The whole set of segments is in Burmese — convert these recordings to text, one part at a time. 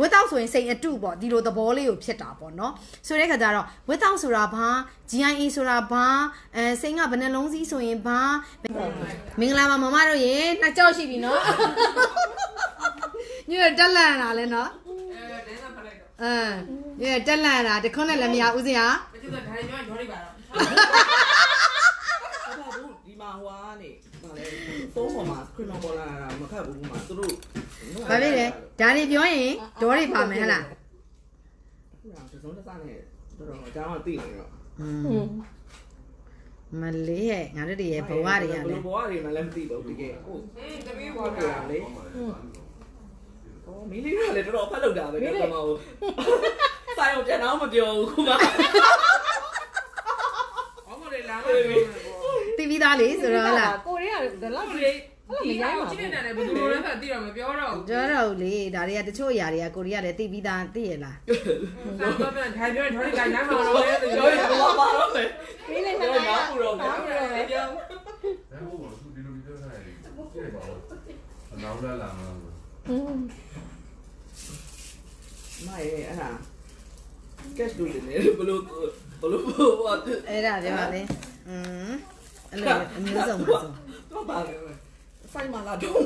ဝက်တောက်ဆိုရင်စိန်အတုပေါ့ဒီလိုသဘောလေးကိုဖြစ်တာပေါ့နော်ဆိုတဲ့ခါကျတော့ဝက်တောက်ဆိုတာဘာ GIA ဆိုတာဘာအဲစိန်ကဘယ်နှလုံးစီးဆိုရင်ဘာမင်္ဂလာပါမမတို့ရေနှစ်ကြောက်ရှိပြီနော်ညရတက်လန့်တာလဲနော်အဲဒဲနာဖလိုက်တော့အမ်ညရတက်လန့်တာတခွန်းနဲ့လည်းမရဦးစရာမကြည့်တော့ဒါတွေပြောရင်ရောလိပါတော့အဲ့ဒါတို့ဒီမှာဟွာနေ ဗာလေသုံးပေါ်မှာခရမပေါ်လာတာမခတ်ဘူးမှာသူတို့ဘာဖြစ်လဲဒါတွေပြောရင်ဒေါ်တွေပါမယ်ဟဟလားဟိုကသုံးတစ်စားနဲ့တော်တော်ကြားမှသိနေတော့อืมမလေးရဲ့ငါတို့တွေရဲ့ဘဝတွေကဘယ်လည်းလိုဘဝတွေမှလည်းမသိဘူးတကယ်ဟုတ်ဟင်းတပည့်ဘဝပေါ်တွေတာလေဟောမီလီကလည်းတော်တော်ဖတ်လို့တာပဲတော့မဟုတ်ဆိုင်အောင်ပြန်တော့မပြောဘူးခုမှဟောမလေးလာမပြောဘူးသိပြီးသားလေဆိုတော့ဟလား ကိုရီးယားဒါဟောလောက်မလေးဒီကောင်ကြည့်နေတယ်ဘယ်သူလိုလဲဆိုတော့သိတော့မပြောတော့ဘူးပြောတော့လေဒါတွေကတချို့အရာတွေကကိုရီးယားလည်းသိပြီးသားသိရလားတော့တော့ဒါပြောရင်ရောလိကနားမလို့လေပြောရတော့ပါတော့မယ်ပြီးနေပြောနေရတော့ဘူးတော့ပြောရပြောဘယ်လိုသူဒီလိုပြောတာလဲကြည့်ပါဦးအနောက်လာလာမှာမရဲ့အဲ့ဒါကက်လို့နေဘလို့ဘလို့ဟောအဲ့ဒါပြောပါလေอืม အဲ့လိုအမျိုးစုံပါဆို တော့ပါလေဆိုင်မှာလာတော့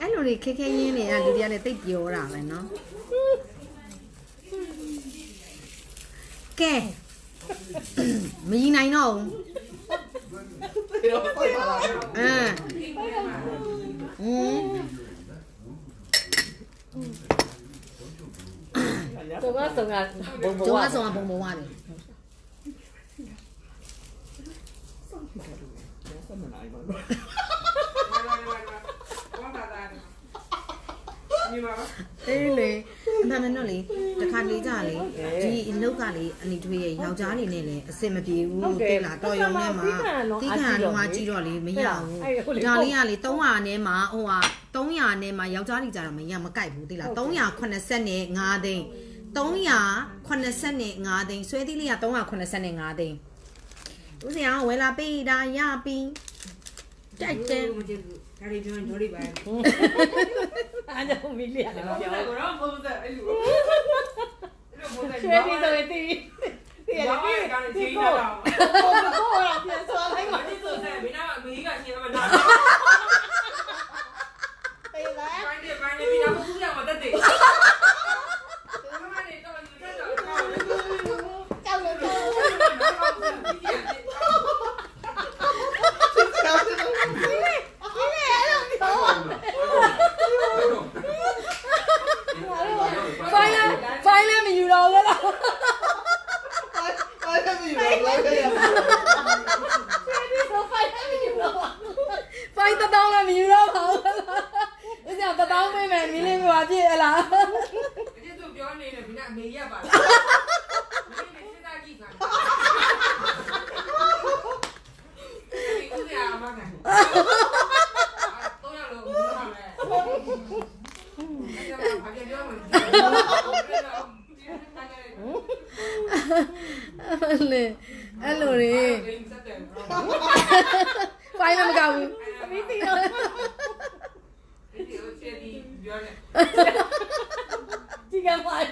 အဲ့လိုတွေခက်ခဲရင်းနေတာလူတွေကလည်းသိပ်ပြောတာပဲเนาะကဲမကြီးနိုင်တော့ဘူး တော့ဆိုင်မှာလာတော့ အမ်อืม တော့ကဆုံးကဘုံဘုံ ကျော က င်းဆောင်ဘုံဘုံရတယ် ဆက်မနိုင်ပါဘူးဘာသာတာညီမပါအေးလေအမှန်မှန်တော့လေတခါလေကြလေဒီအလုတ်ကလေအနီထွေးရဲ့ယောက်ျားနေနဲ့လေအစင်မပြေဘူးတိလာတော်ရုံနဲ့မှာတိခါလုံးကကြည့်တော့လေမရဘူးဒါလေးကလေ300နဲ့မှာဟိုဟာ300နဲ့မှာယောက်ျားတွေကြတော့မရမကြိုက်ဘူးတိလာ380နဲ့5သိန်း380နဲ့5သိန်းဆွဲသီးလေးက380နဲ့5သိန်း ဦးစင်အောင်ဝယ်လာပေးတာရပြီတိုက်တယ်မကြည့်ဘူးဒါတွေပြောရင်ရောလိပါအားကြောင့်မီလီယာလည်းမပြောပြောတော့တော့ဘုံသက်အဲ့လိုအဲ့လိုဘုံသက်ချွေးပြီးဆိုရင်တီးတီးရဘာတယ်မှတီးကောင်းနေတီးကြီးကိုတော့ကိုကိုပြန်ဆောလိုက်မပါကြည့်ဆိုတဲ့မင်းကမင်းကရှင်းမှာတော့ ပေးလား ပိုင်းနေပိုင်းနေပြီးတော့ဘူးရမှာတက်တယ်မမနေတော့လူတက်တော့ ကြောက်လို့ကြောက်ဖိုင်လာဖိုင်လာမယူတော့ဘူးလား အဲ့ဒါမျိုးလိုက်ခဲ့ရမှာ ဆိုဖိုင်လာမယူတော့ ဖိုင်တတောင်းလည်းမယူတော့ပါဘူး။ဒီကြောင်တတောင်းပေးမယ်မင်းလေးကပြည့်ဟလား ဒီသူပြောနေတယ်ဘင်းကအမေရပါလားမင်းနေစစ်သားကြည့်ခံဒီဦးရအမကန်တော့ရလို့ဘူးဟာလဲအဲ့ဒါဘာပြောပြောမလဲ ။လေအဲ့လိုလေဖိုင်လည်းမကောက်ဘူး မီးတီတော့ ဒီကမိုင်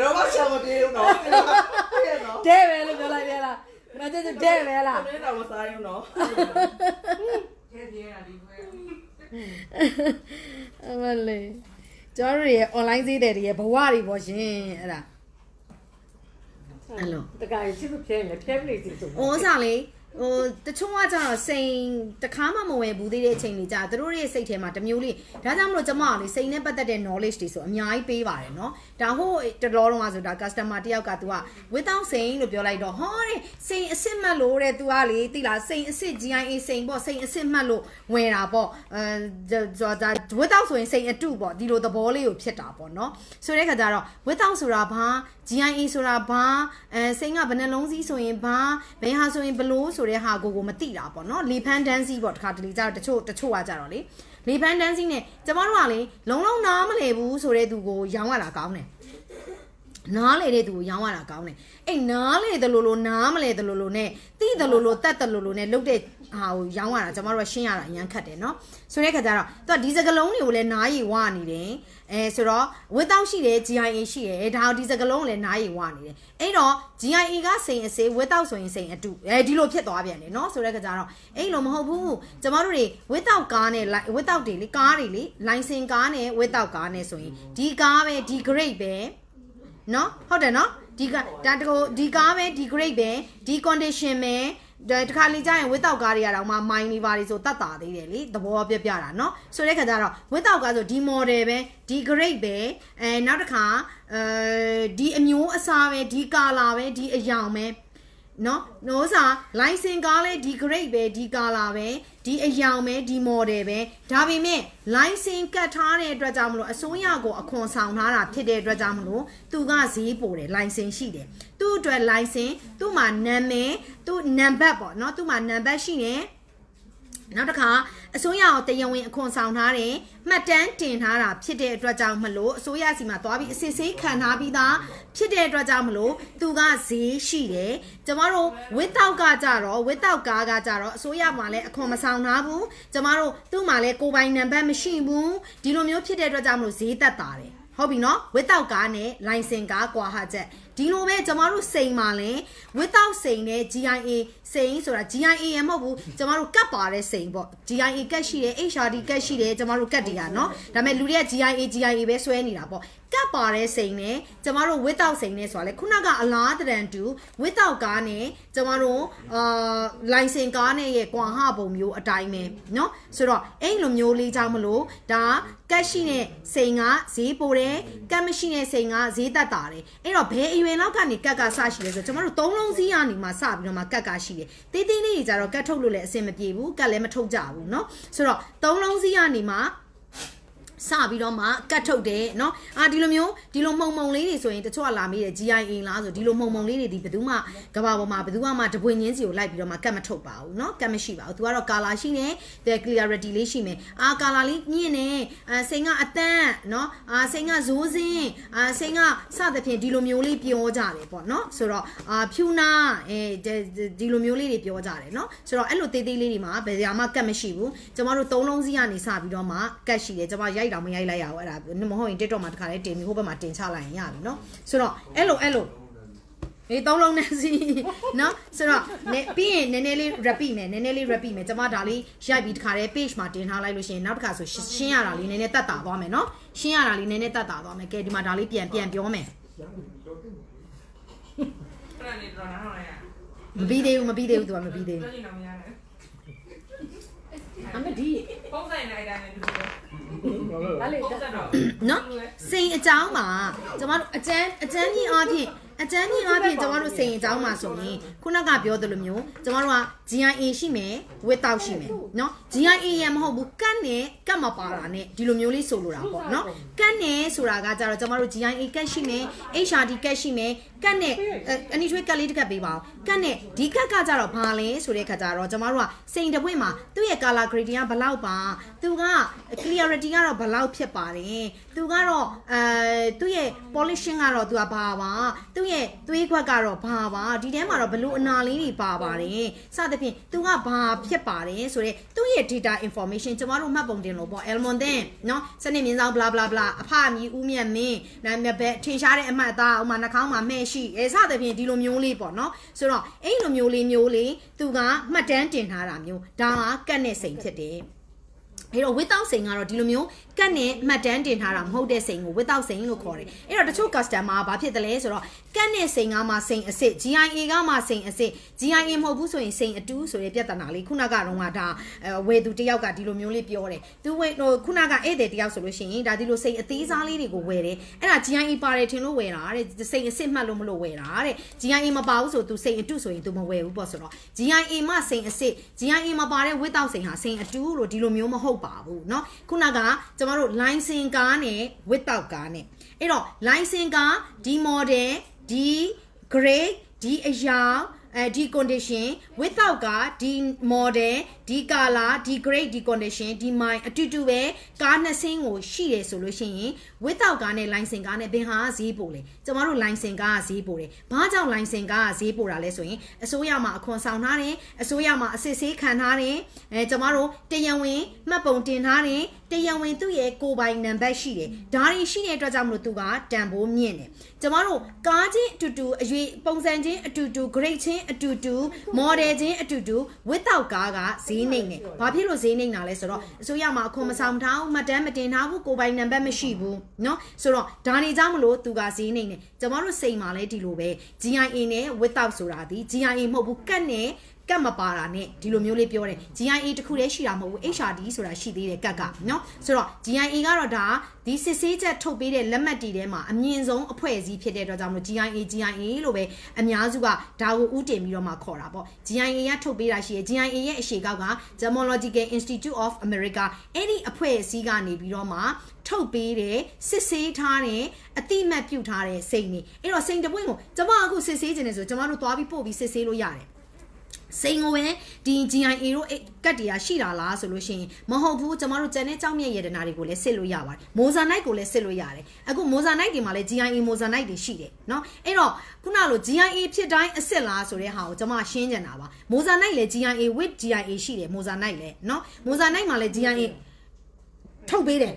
တော့မဆောင်မပြေဘူးနော်ပြရနော်။တဲ့ပဲလို့ပြောလိုက်တယ်လား။ငါကျကျတဲ့ပဲလားဒီတော့မစားရင်နော်။အမလေးကျော်ရရဲ့ online ဈေးတွေရဲ့ဘဝတွေပေါ့ရှင်အဲ့ဒါအဲ့လိုတကယ်ချစ်လို့ပြဲနေပြဲပလေးစီဆို။ဟိုဥစားလေ ဟိုတချို့ကကြတော့စိန်တခါမှမဝယ်ဘူးသေးတဲ့အချိန်တွေကြာသူတို့ရဲ့စိတ်ထဲမှာတစ်မျိုးလေးဒါကြောင့်မလို့ကျမကလေစိန်နဲ့ပတ်သက်တဲ့ knowledge တွေဆိုအများကြီးပေးပါတယ်เนาะဒါဟိုတတော်တော့ကဆိုတာ customer တယောက်က तू က without စိန်လို့ပြောလိုက်တော့ဟောတဲ့စိန်အစ်စ်မှတ်လို့တဲ့ तू ကလေတိလားစိန်အစ်စ် GIA စိန်ပေါ့စိန်အစ်စ်မှတ်လို့ဝယ်တာပေါ့အဲဒါ without ဆိုရင်စိန်အတုပေါ့ဒီလိုသဘောလေးကိုဖြစ်တာပေါ့เนาะဆိုတဲ့ခါကျတော့ without ဆိုတာဘာ GIA ဆိုတာဘာအဲစိန်ကဘယ်နှလုံးစီးဆိုရင်ဘာဘယ်ဟာဆိုရင်ဘလို့ဆိုတဲ့ဟာကိုကိုမသိတာပေါ့နော်လေဖန်ဒန်စီပေါ့တခါတလေကြတော့တချို့တချို့ကကြတော့လေလေဖန်ဒန်စီနဲ့ကျမတို့ကလေလုံးလုံးနားမလဲဘူးဆိုတဲ့သူကိုရောင်းရတာကောင်းတယ်နားလေတဲ့သူကိုရောင်းရတာကောင်းတယ်အဲ့နားလေတယ်လို့လို့နားမလဲတယ်လို့လို့နဲ့တိတယ်လို့လို့တတ်တယ်လို့လို့နဲ့လုတ်တဲ့ ဟာကိုရောင်းရတာကျမတို့ကရှင်းရတာအရန်ခက်တယ်เนาะဆိုတဲ့ခါကျတော့သူကဒီစကလုံးတွေကိုလည်းနားရီဝနေတယ်အဲဆိုတော့ဝက်တောက်ရှိတယ် GIA ရှိတယ်ဒါဒီစကလုံးကိုလည်းနားရီဝနေတယ်အဲ့တော့ GIA ကစိန်အစေးဝက်တောက်ဆိုရင်စိန်အတူအဲဒီလိုဖြစ်သွားပြန်တယ်เนาะဆိုတဲ့ခါကျတော့အဲ့လိုမဟုတ်ဘူးကျမတို့တွေဝက်တောက်ကားနဲ့ဝက်တောက်တွေလေကားတွေလေလိုင်စင်ကားနဲ့ဝက်တောက်ကားနဲ့ဆိုရင်ဒီကားပဲဒီ grade ပဲ နော်ဟုတ်တယ်နော်ဒီကဒါတကိုဒီကားပဲဒီ grade ပဲဒီ condition ပဲဒါ တခါလေကြာရင်ဝစ်တောက်ကားတွေကတော့မှမိုင်းနေပါလေဆိုတတ်တာသေးတယ်လေသဘောပြပြတာเนาะဆိုတဲ့ခါကျတော့ဝစ်တောက်ကားဆိုဒီ model ပဲဒီ grade ပဲအဲနောက်တစ်ခါအဲဒီအမျိုးအစားပဲဒီ color ပဲဒီအယောင်ပဲ နော်နိုးစာ license ကားလဲဒီ grade ပဲဒီ color ပဲဒီအယောင်ပဲဒီ model ပဲဒါပေမဲ့ license ကတ်ထားတဲ့အတွက်ကြောင့်မလို့အစိုးရကိုအခွန်ဆောင်ထားတာဖြစ်တဲ့အတွက်ကြောင့်မလို့သူကဈေးပိုတယ် license ရှိတယ်သူ့အတွက် license သူ့မှာနာမည်သူ့ number ပေါ့နော်သူ့မှာ number ရှိတယ် နောက်တစ်ခါအစိုးရကိုတရားဝင်အခွန်ဆောင်ထားတယ်မှတ်တမ်းတင်ထားတာဖြစ်တဲ့အတွက်ကြောင့်မလို့အစိုးရစီမှာသွားပြီးအစစ်ဆေးခံထားပြီးသားဖြစ်တဲ့အတွက်ကြောင့်မလို့သူကဈေးရှိတယ်ကျမတို့ without ကကြတော့ without ကားကကြတော့အစိုးရမှာလည်းအခွန်မဆောင်ထားဘူးကျမတို့သူ့မှာလည်းကိုယ်ပိုင်နံပါတ်မရှိဘူးဒီလိုမျိုးဖြစ်တဲ့အတွက်ကြောင့်မလို့ဈေးတက်တာတယ်ဟုတ်ပြီနော် without ကားနဲ့ license ကားကွာဟာချက် ဒီလိုပဲကျမတို့စိန်မှာလဲ without စိန်နဲ့ GIA စိန်ဆိုတာ GIA ရမဟုတ်ဘူးကျမတို့ကတ်ပါတဲ့စိန်ပေါ့ GIA ကတ်ရှိတယ် HRD ကတ်ရှိတယ်ကျမတို့ကတ်တည်ရနော်ဒါပေမဲ့လူတွေက GIA GIA ပဲဆွဲနေတာပေါ့ကတ်ပါတဲ့စိန်နဲ့ကျမတို့ without စိန်နဲ့ဆိုတာလေခုနကအလားတရန်တူ without ကားနဲ့ကျမတို့အာ license ကားနဲ့ရဲ့ကွာဟပုံမျိုးအတိုင်းပဲเนาะဆိုတော့အဲ့လိုမျိုးလေးကြောင့်မလို့ဒါကတ်ရှိတဲ့စိန်ကဈေးပိုတယ်ကတ်မရှိတဲ့စိန်ကဈေးတက်တာတယ်အဲ့တော့ဘယ်အ ရွယ်လောက်ကနေကတ်ကစရှိလဲဆိုတော့ကျမတို့သုံးလုံးစီးကနေမှစပြီးတော့မှကတ်ကရှိတယ်တေးသေးလေးတွေကြတော့ကတ်ထုတ်လို့လည်းအဆင်မပြေဘူးကတ်လည်းမထုတ်ကြဘူးเนาะဆိုတော့သုံးလုံးစီးကနေမှ စပြီးတော့မှကတ်ထုတ်တယ်เนาะအာဒီလိုမျိုးဒီလိုမှုံမှုံလေးတွေဆိုရင်တချို့ကလာမေးတယ် GIA လားဆိုဒီလိုမှုံမှုံလေးတွေဒီဘယ်သူမှကဘာပေါ်မှာဘယ်သူမှတပွင့်ချင်းစီကိုလိုက်ပြီးတော့မှကတ်မထုတ်ပါဘူးเนาะကတ်မရှိပါဘူးသူကတော့ color ရှိတယ် the clarity လေးရှိမယ်အာ color လေးညင်နေအာစိန်ကအတန်းเนาะအာစိန်ကဇိုးစင်းအာစိန်ကစသဖြင့်ဒီလိုမျိုးလေးပြောကြတယ်ပေါ့เนาะဆိုတော့အာဖြူနာအဲဒီလိုမျိုးလေးတွေပြောကြတယ်เนาะဆိုတော့အဲ့လိုသေးသေးလေးတွေမှာဘယ်ရာမှကတ်မရှိဘူးကျမတို့သုံးလုံးစီးကနေစပြီးတော့မှကတ်ရှိတယ်ကျမရိုက် ်ရိုက်တောင်မရိုက်လိုက်ရအောင်အဲ့ဒါမဟုတ်ရင် TikTok မှာတခါလေးတင်ပြီးဟိုဘက်မှာတင်ချလိုက်ရင်ရပြီနော်ဆိုတော့အဲ့လိုအဲ့လိုနေသုံးလုံးနဲ့စီနော်ဆိုတော့နေပြီးရင်နည်းနည်းလေး repeat မယ်နည်းနည်းလေး repeat မယ်ကျွန်မဒါလေးရိုက်ပြီးတခါတည်း page မှာတင်ထားလိုက်လို့ရှိရင်နောက်တစ်ခါဆိုရှင်းရတာလေးနည်းနည်းတတ်တာသွားမယ်နော်ရှင်းရတာလေးနည်းနည်းတတ်တာသွားမယ်ကဲဒီမှာဒါလေးပြန်ပြန်ပြောမယ်မပြီးသေးဘူးမပြီးသေးဘူးသူကမပြီးသေးဘူး အမဒီပုံစံလိုက်တာနဲ့တူတယ်ဒါလေးပုံစံတော့နော်စိန်အကြောင်းမှာကျွန်မတို့အကျန်းအကျန်းကြီးအားဖြင့် အကျန်းကြီးအားဖြင့်ကျွန်တော်တို့စိန်အကြောင်းမှာဆိုရင်ခုနကပြောသလိုမျိုးကျွန်တော်တို့က GIA ရှိမယ် without ရှိမယ်เนาะ GIA ရမဟုတ်ဘူးကတ်နဲ့ကတ်မပါတာနဲ့ဒီလိုမျိုးလေးဆိုလိုတာပေါ့เนาะကတ်နဲ့ဆိုတာကကြတော့ကျွန်တော်တို့ GIA ကတ်ရှိမယ် HRD ကတ်ရှိမယ်ကတ်နဲ့အနိထွေးကတ်လေးတစ်ကတ်ပေးပါအောင်ကတ်နဲ့ဒီကတ်ကကြတော့ဘာလဲဆိုတဲ့ခါကြတော့ကျွန်တော်တို့ကစိန်တစ်ပွင့်မှာသူ့ရဲ့ color gradient ကဘယ်လောက်ပါသူက clarity ကတော့ဘယ်လောက်ဖြစ်ပါတယ် သူကတော့အဲသူ့ရဲ့ polishing ကတော့သူကဘာပါသူ့ရဲ့သွေးခွက်ကတော့ဘာပါဒီထဲမှာတော့ဘလို့အနာလေးတွေပါပါတယ်စသဖြင့်သူကဘာဖြစ်ပါတယ်ဆိုတော့သူ့ရဲ့ data information ကျမတို့မှတ်ပုံတင်လို့ပေါ့ Elmon တင်နော်စနစ်မြင်းဆောင် bla bla bla အဖအမည်ဦးမြတ်မင်းနာမည်ပဲထင်ရှားတဲ့အမှတ်အသားဥမာနှာခေါင်းမှာမဲ့ရှိအဲစသဖြင့်ဒီလိုမျိုးလေးပေါ့နော်ဆိုတော့အဲ့လိုမျိုးလေးမျိုးလေးသူကမှတ်တမ်းတင်ထားတာမျိုးဒါကကတ်နဲ့စိန်ဖြစ်တယ်အဲ့တော့ without စိန်ကတော့ဒီလိုမျိုး ကတ်နဲ့မှတ်တမ်းတင်ထားတာမဟုတ်တဲ့စိန်ကို without စိန်လို့ခေါ်တယ်အဲ့တော့တချို့ customer ကဘာဖြစ်တယ်လဲဆိုတော့ကတ်နဲ့စိန်ကမှစိန်အစ်စ် GIA ကမှစိန်အစ်စ် GIA မဟုတ်ဘူးဆိုရင်စိန်အတူဆိုတဲ့ပြဿနာလေးခုနကတော့ကဒါဝယ်သူတယောက်ကဒီလိုမျိုးလေးပြောတယ်သူဝယ်ဟိုခုနကဧည့်သည်တယောက်ဆိုလို့ရှိရင်ဒါဒီလိုစိန်အသေးစားလေးတွေကိုဝယ်တယ်အဲ့ဒါ GIA ပါတယ်ထင်လို့ဝယ်တာတဲ့စိန်အစ်စ်မှတ်လို့မလို့ဝယ်တာတဲ့ GIA မပါဘူးဆိုသူစိန်အတူဆိုရင်သူမဝယ်ဘူးပေါ့ဆိုတော့ GIA မှစိန်အစ်စ် GIA မပါတဲ့ without စိန်ဟာစိန်အတူလို့ဒီလိုမျိုးမဟုတ်ပါဘူးเนาะခုနကကျ မတို့ license ကားနဲ့ without ကားနဲ့အဲ့တော့ license ကားဒီ model ဒီ grade ဒီအရာအဲဒီ condition without ကဒီ model ဒဒီကာလာဒီ grade ဒီ condition ဒီ mine အတူတူပဲကားနှစ်စင်းကိုရှိတယ်ဆိုလို့ရှိရင် without ကားနဲ့ license ကားနဲ့ဘင်ဟာဈေးပို့လေကျမတို့ license ကားကဈေးပို့တယ်ဘာကြောင့် license ကားကဈေးပို့တာလဲဆိုရင်အစိုးရမှာအခွန်ဆောင်ထားတယ်အစိုးရမှာအစစ်ဆေးခံထားတယ်အဲကျမတို့တရားဝင်မှတ်ပုံတင်ထားတယ်တရားဝင်သူ့ရဲ့ကိုယ်ပိုင်နံပါတ်ရှိတယ်ဒါတွေရှိတဲ့အတွက်ကြောင့်မလို့သူကတန်ဖိုးမြင့်တယ်ကျမတို့ကားချင်းအတူတူအရွေပုံစံချင်းအတူတူ grade ချင်းအတူတူ model ချင်းအတူတူ without ကားကဈနှိမ့်တယ်ဘာဖြစ်လို့ဈေးနှိမ့်တာလဲဆိုတော့အစိုးရမှာအခွန်မဆောင်ထားဘူးမှတ်တမ်းမတင်ထားဘူးကိုယ်ပိုင်နံပါတ်မရှိဘူးเนาะဆိုတော့ဒါနေကြောင့်မလို့သူကဈေးနှိမ့်တယ်ကျမတို့စိတ်မှာလည်းဒီလိုပဲ GIA နဲ့ without ဆိုတာဒီ GIA မဟုတ်ဘူးကတ်နဲ့ ကတ်မပါတာနဲ့ဒီလိုမျိုးလေးပြောတယ် GIA တခုတည်းရှိတာမဟုတ်ဘူး HRD ဆိုတာရှိသေးတယ်ကတ်ကเนาะဆိုတော့ GIA ကတော့ဒါဒီစစ်ဆေးချက်ထုတ်ပေးတဲ့လက်မှတ်တီထဲမှာအမြင့်ဆုံးအဖွဲ့အစည်းဖြစ်တဲ့အတွက်ကြောင့်မလို့ GIA GIA လို့ပဲအများစုကဒါကိုဥတင်ပြီးတော့မှခေါ်တာပေါ့ GIA ကထုတ်ပေးတာရှိရယ် GIA ရဲ့အရှိကောက်က Gemological Institute of America အဲ့ဒီအဖွဲ့အစည်းကနေပြီးတော့မှထုတ်ပေးတယ်စစ်ဆေးထားတယ်အတိမတ်ပြုတ်ထားတဲ့စိတ်နေအဲ့တော့စိတ်တပွင့်ကိုကျွန်မအခုစစ်ဆေးခြင်းနေဆိုကျွန်မတို့သွားပြီးပို့ပြီးစစ်ဆေးလို့ရတယ် စိန်ကိုပဲဒီ GIA တို့ကတ်တရားရှိတာလားဆိုလို့ရှိရင်မဟုတ်ဘူးကျမတို့ကျန်တဲ့ကြောင်းမြက်ရတနာတွေကိုလည်းစစ်လို့ရပါတယ်မိုဇာနိုက်ကိုလည်းစစ်လို့ရတယ်အခုမိုဇာနိုက်တွေမှာလည်း GIA မိုဇာနိုက်တွေရှိတယ်เนาะအဲ့တော့ခုနလို GIA ဖြစ်တိုင်းအစစ်လားဆိုတဲ့ဟာကိုကျမရှင်းကြတာပါမိုဇာနိုက်လည်း GIA with GIA ရှိတယ်မိုဇာနိုက်လည်းเนาะမိုဇာနိုက်မှာလည်း GIA ထုတ်ပေးတယ်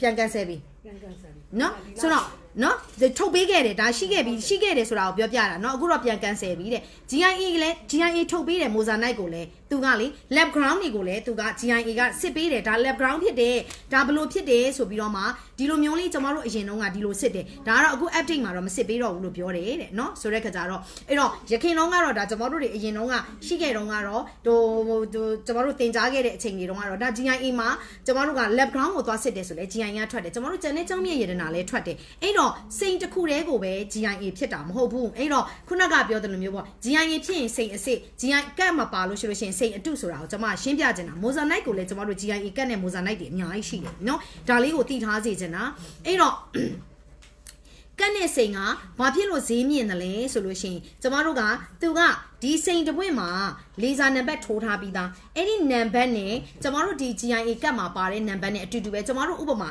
ပြန်ကန်ဆယ်ပြီ ပြန်ကန်ဆန် နော်ဆိုတော့ နော်ဒီထုတ်ပေးခဲ့တယ်ဒါရှိခဲ့ပြီရှိခဲ့တယ်ဆိုတာကိုပြောပြတာနော်အခုတော့ပြန်ကန်ဆယ်ပြီတဲ့ GIA ကလည်း GIA ထုတ်ပေးတယ်မိုဇာနိုက်ကိုလည်း သူကလေ lab ground တွေကိုလည်းသူက GIA ကစစ်ပေးတယ်ဒါ lab ground ဖြစ်တယ်ဒါဘလို့ဖြစ်တယ်ဆိုပြီးတော့မှဒီလိုမျိုးလေးကျွန်တော်တို့အရင်တုန်းကဒီလိုစစ်တယ်ဒါကတော့အခု update မှာတော့မစစ်ပေးတော့ဘူးလို့ပြောတယ်တဲ့နော်ဆိုတဲ့ခါကျတော့အဲ့တော့ရခင်တုန်းကတော့ဒါကျွန်တော်တို့တွေအရင်တုန်းကရှိခဲ့တုန်းကတော့ဟိုဟိုကျွန်တော်တို့တင် जा ခဲ့တဲ့အချိန်တွေတုန်းကတော့ဒါ GIA မှာကျွန်တော်တို့က lab ground ကိုသွားစစ်တယ်ဆိုလဲ GIA ကထွက်တယ်ကျွန်တော်တို့ကျန်တဲ့ကျောင်းမြင့်ရတနာလည်းထွက်တယ်အဲ့တော့စိန်တစ်ခုတည်းကိုပဲ GIA ဖြစ်တာမဟုတ်ဘူးအဲ့တော့ခုနကပြောတဲ့လိုမျိုးပေါ့ GIA ဖြစ်ရင်စိန်အစ်စ် GIA ကတ်မပါလို့ရှိလို့ရှိရင်စိန်အတုဆိုတာကိုကျွန်မရှင်းပြချင်တာမိုဇာနိုက်ကိုလည်းကျွန်တော်တို့ GIA ကတ်နဲ့မိုဇာနိုက်တွေအများကြီးရှိတယ်နော်ဒါလေးကိုသိထားစေချင်တာအဲ့တော့ကတ်နဲ့စိန်ကဘာဖြစ်လို့ဈေးမြင့်တယ်လဲဆိုလို့ရှိရင်ကျမတို့ကသူကဒီစိန်တစ်ပွင့်မှာလေဆာနံပါတ်ထိုးထားပြီးသားအဲ့ဒီနံပါတ်နဲ့ကျမတို့ဒီ GIA ကတ်မှာပါတဲ့နံပါတ်နဲ့အတူတူပဲကျမတို့ဥပမာ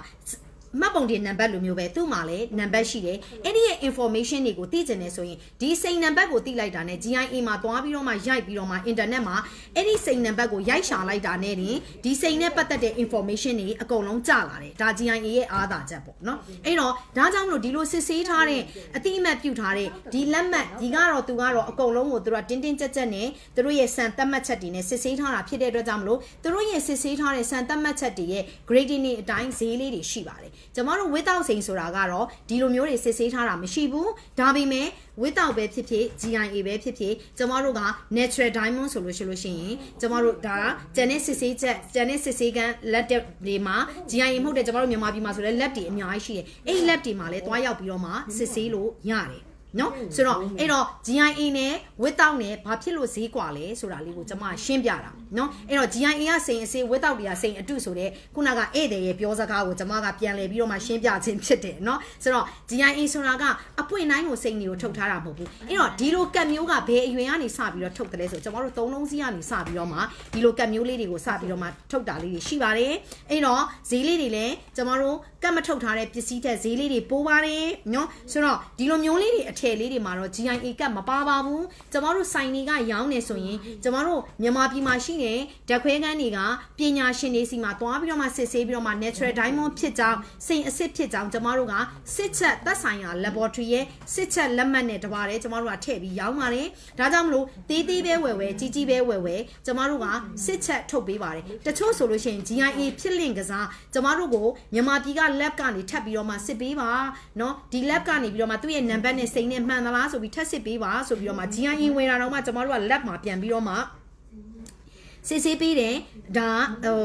မှတ်ပုံတင်နံပါတ်လိုမျိုးပဲသူ့မှာလည်းနံပါတ်ရှိတယ်အဲ့ဒီရဲ့ information တွေကိုသိကျင်နေဆိုရင်ဒီစိန်နံပါတ်ကိုသိလိုက်တာနဲ့ GIA မှာသွားပြီးတော့မှရိုက်ပြီးတော့မှ internet မှာအဲ့ဒီစိန်နံပါတ်ကိုရိုက်ရှာလိုက်တာနဲ့တင်ဒီစိန်နဲ့ပတ်သက်တဲ့ information တွေအကုန်လုံးကျလာတယ်ဒါ GIA ရဲ့အားသာချက်ပေါ့နော်အဲ့တော့ဒါကြောင့်မလို့ဒီလိုစစ်ဆေးထားတဲ့အတိအမှတ်ပြုထားတဲ့ဒီလက်မှတ်ဒီကတော့သူကတော့အကုန်လုံးကိုသူတို့ကတင်းတင်းကြပ်ကြပ်နဲ့သူတို့ရဲ့စံသတ်မှတ်ချက်တွေနဲ့စစ်ဆေးထားတာဖြစ်တဲ့အတွက်ကြောင့်မလို့သူတို့ရဲ့စစ်ဆေးထားတဲ့စံသတ်မှတ်ချက်တွေရဲ့ grading တွေအတိုင်းဈေးလေးတွေရှိပါတယ်ကျမတို့ without စိန်ဆိုတာကတော့ဒီလိုမျိုးတွေစစ်ဆေးထားတာမရှိဘူးဒါပေမဲ့ without ပဲဖြစ်ဖြစ် GIA ပဲဖြစ်ဖြစ်ကျမတို့က natural diamond ဆိုလို့ရှိလို့ရှိရင်ကျမတို့ဒါကျန်တဲ့စစ်ဆေးချက်ကျန်တဲ့စစ်ဆေးကန်လက်တွေမှာ GIA မဟုတ်တဲ့ကျမတို့မြန်မာပြည်မှာဆိုလဲ lab တွေအများကြီးရှိတယ်အဲ့ဒီ lab တွေမှာလဲတွားရောက်ပြီးတော့မှစစ်ဆေးလို့ရတယ် နော်ဆိုတော့အဲ့တော့ GIA နဲ့ without နဲ့ဘာဖြစ်လို့ဈေးကွာလဲဆိုတာလေးကိုကျွန်မရှင်းပြတာနော်အဲ့တော့ GIA ကစိန်အစေး without တွေကစိန်အတုဆိုတဲ့ခုနကဧည့်သည်ရဲ့ပြောစကားကိုကျွန်မကပြန်လည်ပြီးတော့မှရှင်းပြခြင်းဖြစ်တယ်နော်ဆိုတော့ GIA ဆိုတာကအပွင့်တိုင်းကိုစိန်တွေကိုထုတ်ထားတာမဟုတ်ဘူးအဲ့တော့ဒီလိုကတ်မျိုးကဘယ်အရွယ်ကနေစပြီးတော့ထုတ်တယ်လဲဆိုကျွန်တော်တို့သုံးလုံးစီးကနေစပြီးတော့မှဒီလိုကတ်မျိုးလေးတွေကိုစပြီးတော့မှထုတ်တာလေးတွေရှိပါတယ်အဲ့တော့ဈေးလေးတွေလည်းကျွန်တော်တို့ကတ်မထုတ်ထားတဲ့ပစ္စည်းတဲ့ဈေးလေးတွေပိုးပါတယ်နော်ဆိုတော့ဒီလိုမျိုးလေးတွေအထည်လေးတွေမှာတော့ GIA ကတ်မပါပါဘူးကျွန်တော်တို့ဆိုင်တွေကရောင်းနေဆိုရင်ကျွန်တော်တို့မြန်မာပြည်မှာရှိတဲ့ဓာတ်ခွဲခန်းတွေကပညာရှင်တွေစီမှာသွားပြီးတော့မှစစ်ဆေးပြီးတော့မှ natural diamond ဖြစ်ကြောင်းစိန်အစစ်ဖြစ်ကြောင်းကျွန်တော်တို့ကစစ်ချက်သက်ဆိုင်ရာ laboratory ရဲ့စစ်ချက်လက်မှတ်နဲ့တပါးတယ်ကျွန်တော်တို့ကထည့်ပြီးရောင်းပါတယ်ဒါကြောင့်မလို့သေးသေးပဲဝယ်ဝယ်ကြီးကြီးပဲဝယ်ဝယ်ကျွန်တော်တို့ကစစ်ချက်ထုတ်ပေးပါတယ်တချို့ဆိုလို့ရှိရင် GIA ဖြစ်လင့်ကစားကျွန်တော်တို့ကိုမြန်မာပြည်က lab ကနေထပ်ပြီးတော့မှစစ်ပေးပါเนาะဒီ lab ကနေပြီးတော့မှသူ့ရဲ့ number နဲ့စိန်နဲ့မှန်သလားဆိုပြီးထပ်စစ်ပေးပါဆိုပြီးတော့မှ GIA ဝင်တာတော့မှကျွန်တော်တို့က lab မှာပြန်ပြီးတော့မှစစ်ဆေးပေးတယ်ဒါဟို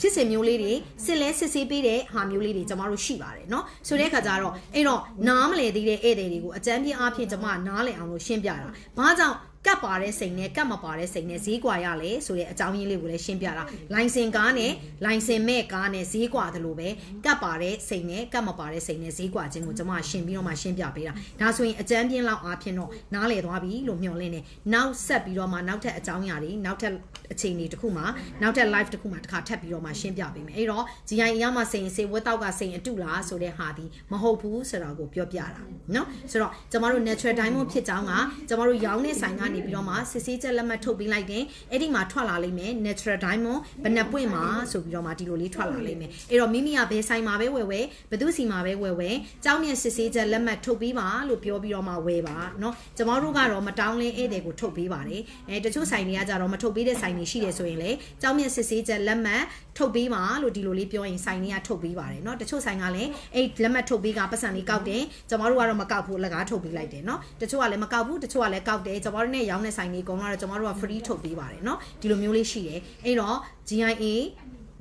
ဖြစ်စဉ်မျိုးလေးတွေစစ်လဲစစ်ဆေးပေးတဲ့ဟာမျိုးလေးတွေကျမတို့ရှိပါတယ်เนาะဆိုတဲ့အခါကျတော့အဲ့တော့နားမလဲသေးတဲ့ဧည့်သည်တွေကိုအကြမ်းပြင်းအားဖြင့်ကျမနားလည်အောင်လို့ရှင်းပြတာဘာကြောင့် ကတ်ပါတဲ့စိန်နဲ့ကတ်မပါတဲ့စိန်နဲ့ဈေးကွာရလဲဆိုတဲ့အကြောင်းရင်းလေးကိုလည်းရှင်းပြတာလိုင်စင်ကားနဲ့လိုင်စင်မဲ့ကားနဲ့ဈေးကွာတယ်လို့ပဲကတ်ပါတဲ့စိန်နဲ့ကတ်မပါတဲ့စိန်နဲ့ဈေးကွာခြင်းကိုကျွန်မရှင်းပြီးတော့မှရှင်းပြပေးတာဒါဆိုရင်အကြမ်းပြင်းလောက်အားဖြင့်တော့နားလည်သွားပြီလို့မျှော်လင့်နေနောက်ဆက်ပြီးတော့မှနောက်ထပ်အကြောင်းအရာတွေနောက်ထပ် အခြေအနေတစ်ခုမှာနောက်ထပ် live တစ်ခုမှာတစ်ခါထပ်ပြီးတော့မှရှင်းပြပေးမယ်အဲ့တော့ GI အရမှစိန်စေဝက်တောက်ကစိန်အတုလားဆိုတဲ့ဟာဒီမဟုတ်ဘူးဆိုတာကိုပြောပြတာเนาะဆိုတော့ကျမတို့ natural diamond ဖြစ်ကြောင်းကကျမတို့ရောင်းတဲ့ဆိုင်ကနေပြီးတော့မှစစ်ဆေးချက်လက်မှတ်ထုတ်ပေးလိုက်တယ်အဲ့ဒီမှာထွက်လာလိမ့်မယ် natural diamond ဘယ်နှပွင့်မှာဆိုပြီးတော့မှဒီလိုလေးထွက်လာလိမ့်မယ်အဲ့တော့မိမိကဘယ်ဆိုင်မှာပဲဝယ်ဝယ်ဘယ်သူစီမှာပဲဝယ်ဝယ်ကြောင်းမြင့်စစ်ဆေးချက်လက်မှတ်ထုတ်ပေးပါလို့ပြောပြီးတော့မှဝယ်ပါเนาะကျမတို့ကတော့မတောင်းလင်းဧည့်သည်ကိုထုတ်ပေးပါတယ်အဲတချို့ဆိုင်တွေကကြတော့မထုတ်ပေးတဲ့ဆိုင်တွေတွေရှိတယ်ဆိုရင်လေကြောင်းမြင့်စစ်ဆေးချက်လက်မှတ်ထုတ်ပေးပါလို့ဒီလိုလေးပြောရင်ဆိုင်လေးကထုတ်ပေးပါတယ်เนาะတချို့ဆိုင်ကလည်းအဲ့လက်မှတ်ထုတ်ပေးကပတ်စံလေးကောက်တယ်ကျမတို့ကတော့မကောက်ဘူးလကားထုတ်ပေးလိုက်တယ်เนาะတချို့ကလည်းမကောက်ဘူးတချို့ကလည်းကောက်တယ်ကျမတို့နဲ့ရောင်းတဲ့ဆိုင်လေးအကုန်လုံးကတော့ကျမတို့က free ထုတ်ပေးပါတယ်เนาะဒီလိုမျိုးလေးရှိတယ်အဲ့တော့ GIA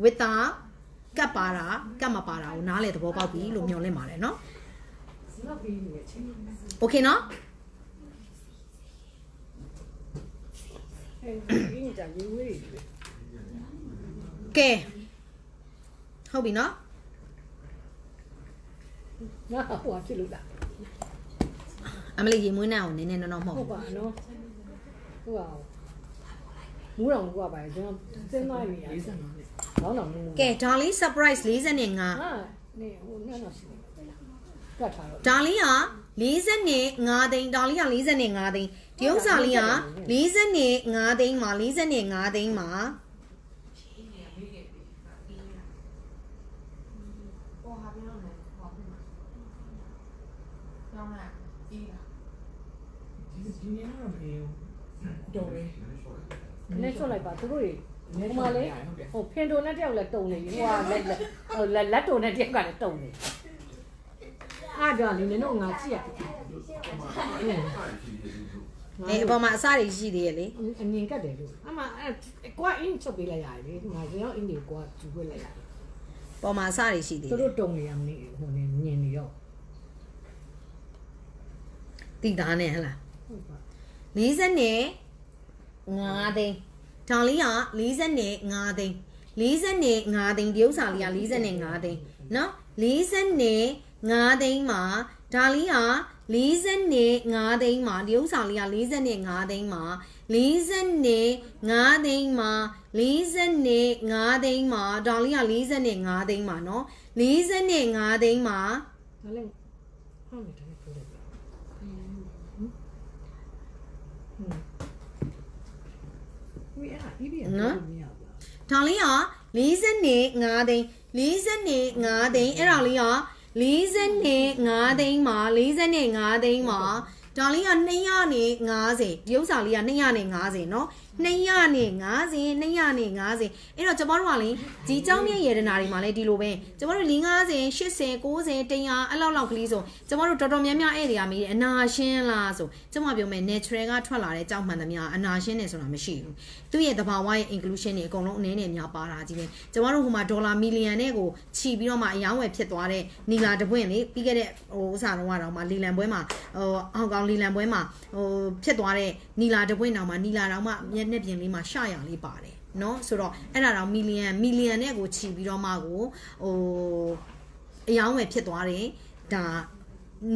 without ကပ်ပါတာကပ်မပါတာကိုနားလေသဘောပေါက်ပြီလို့မျှော်လင့်ပါတယ်เนาะโอเคเนาะ ကဲဟုတ်ပြီနော်ငါဟိုအဖြစ်လို့လားအမလေးရေမွေးနာကိုနည်းနည်းတော့တော့မဟုတ်ဟုတ်ပါနော်ဟိုအောင်မူးတော်ဟိုကပါလေကျွန်တော်စဉ်းစားနေရ45လောက်တော့မူးကဲဒါလေး surprise 45ဟာနေဟိုနောက်တော့ရှိတယ်ဒါလေးက45သိန်းဒါလေးက45သိန်း ဒီဥစ္စာလေးက40နဲ့5သိန်းမှာ40နဲ့5သိန်းမှာဒီနေ့ကဘယ်တော့လဲနဲ့ချွတ်လိုက်ပါသူတို့တွေဟိုမှာလေဟိုဖင်တိုနဲ့တယောက်လည်းတုံနေပြီဟိုကလက်ဟိုလက်တုံနဲ့တယောက်ကလည်းတုံနေအားကြောင့်လေနင်တို့ငါကြည့်ရတယ် လေအပေါ်မှာအစတွေရှိသေးရဲ့လေအမြင်ကတ်တယ်လို့အမအဲကိုကအင်းချုပ်ပေးလိုက်ရတယ်လေဒီမှာရောအင်းတွေကိုကကျူခွက်လိုက်ရတယ်ပေါ်မှာအစတွေရှိသေးတယ်သူတို့တုံနေရမနေဟိုနေမြင်နေရောတိသားနဲ့ဟလားဟုတ်ပါ40နဲ့5သိန်းဒါလေးက40နဲ့5သိန်း40နဲ့5သိန်းဒီဥစ္စာလေးက40နဲ့5သိန်းနော်40နဲ့5သိန်းမှာဒါလေးက 40နဲ့5သိန်းမှာဒီဥစ္စာလေးက40နဲ့5သိန်းမှာ40နဲ့5သိန်းမှာ40နဲ့5သိန်းမှာဒါလေးက40နဲ့5သိန်းမှာเนาะ40နဲ့5သိန်းမှာဒါလေးဟုတ်တယ်နော်ဒါလေးက40နဲ့5သိန်း40နဲ့5သိန်းအဲ့ဒါလေးက 45သိန်းမှာ45သိန်းမှာဒါလေးက250ဒီဥစ္စာလေးက250เนาะ 250 250အဲ့တော့ကျမတို့ကလေဒီเจ้าမြင့်ယေဒနာတွေမှာလည်းဒီလိုပဲကျမတို့450 80 90 100အဲ့လောက်လောက်ကလေးဆိုကျမတို့တော်တော်များများအဲ့တွေကမေးတယ်အနာရှင်းလားဆိုကျမပြောမယ် natural ကထွက်လာတဲ့ကြောက်မှန်သမျှအနာရှင်းနေဆိုတာမရှိဘူးသူ့ရဲ့သဘာဝရဲ့ inclusion တွေအကုန်လုံးအနည်းငယ်များပါတာကြီးပဲကျမတို့ဟိုမှာဒေါ်လာမီလီယံနဲ့ကိုချီပြီးတော့မှအယောင်းဝယ်ဖြစ်သွားတဲ့နီလာတပွင့်လေပြီးခဲ့တဲ့ဟိုဥစားတော့ကတော့မှလီလန်ပွဲမှာဟိုဟောင်ကောင်လီလန်ပွဲမှာဟိုဖြစ်သွားတဲ့နီလာတပွင့်တောင်မှနီလာတောင်မှမျက်နှာပြင်လေးမှာရှာရံလေးပါတယ်နော်ဆိုတော့အဲ့ဒါတော့မီလီယံမီလီယံနဲ့ကိုချီပြီးတော့မှကိုဟိုအယောင်းဝယ်ဖြစ်သွားတယ်ဒါ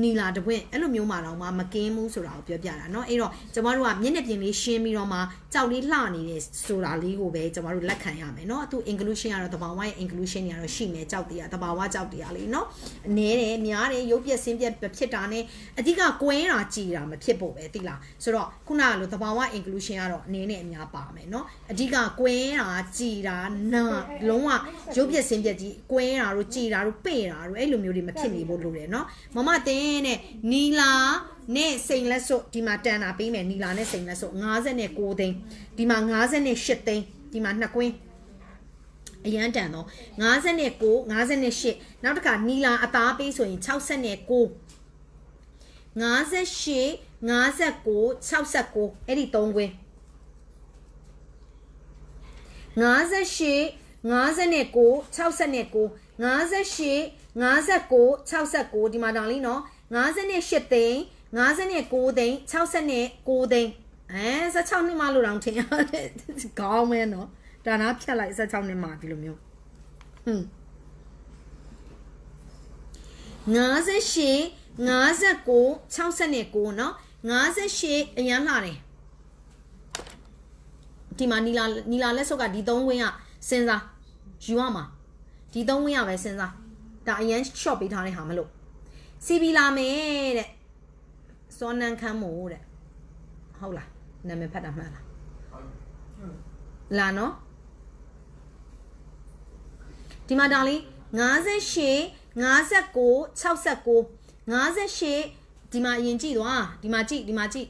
နီလာတပွင့်အဲ့လိုမျိုးမှတော့မှမကင်းဘူးဆိုတာကိုပြောပြတာเนาะအဲ့တော့ကျမတို့ကမျက်နှာပြင်လေးရှင်းပြီးတော့မှကြောက်လေးလှနေတယ်ဆိုတာလေးကိုပဲကျမတို့လက်ခံရမယ်เนาะသူ inclusion ကတော့တဘာဝရဲ့ inclusion တွေကတော့ရှိမယ်ကြောက်တရားတဘာဝကြောက်တရားလေးเนาะအနေတယ်များတယ်ရုပ်ပြက်ဆင်းပြက်ဖြစ်တာ ਨੇ အဓိကကွင်းတာကြည်တာမဖြစ်ဖို့ပဲသိလားဆိုတော့ခုနကလိုတဘာဝ inclusion ကတော့အနေနဲ့အများပါမယ်เนาะအဓိကကွင်းတာကြည်တာနာလုံးဝရုပ်ပြက်ဆင်းပြက်ကြီးကွင်းတာတို့ကြည်တာတို့ပင့်တာတို့အဲ့လိုမျိုးတွေမဖြစ်နေဖို့လိုတယ်เนาะမမတင်ရင်တဲ့နီလာနဲ့စိန်လက်စွပ်ဒီမှာတန်တာပေးမယ်နီလာနဲ့စိန်လက်စွပ်56သိန်းဒီမှာ58သိန်းဒီမှာနှစ်ကွင်းအရန်တန်တော့59 58နောက်တစ်ခါနီလာအသားပေးဆိုရင်69 58 59 69အဲ့ဒီ၃ခွင်း58 59 69 58 59 69ဒီမှာတောင်လေးနော်58သိန်း59သိန်း69သိန်းအဲ16နှစ်မှလို့တောင်ထင်ရတယ်ခေါင်းမဲနော်ဒါနာဖြတ်လိုက်16နှစ်မှဒီလိုမျိုးဟွန်း58 59 69เนาะ58အရန်လှတယ်ဒီမှာနီလာနီလာလက်စုပ်ကဒီ3ဝင်းကစဉ်းစားယူရမှာဒီ3ဝင်းရပဲစဉ်းစား ဒါအရန် short ပေးထားတဲ့ဟာမလို့စီဘီလာမယ်တဲ့စောနန်းခမ်းမို့တဲ့ဟုတ်လားနာမည်ဖတ်တာမှန်လားလာနော်ဒီမှာဒါလေး58 59 69 58ဒီမှာအရင်ကြည့်သွားဒီမှာကြည့်ဒီမှာကြည့်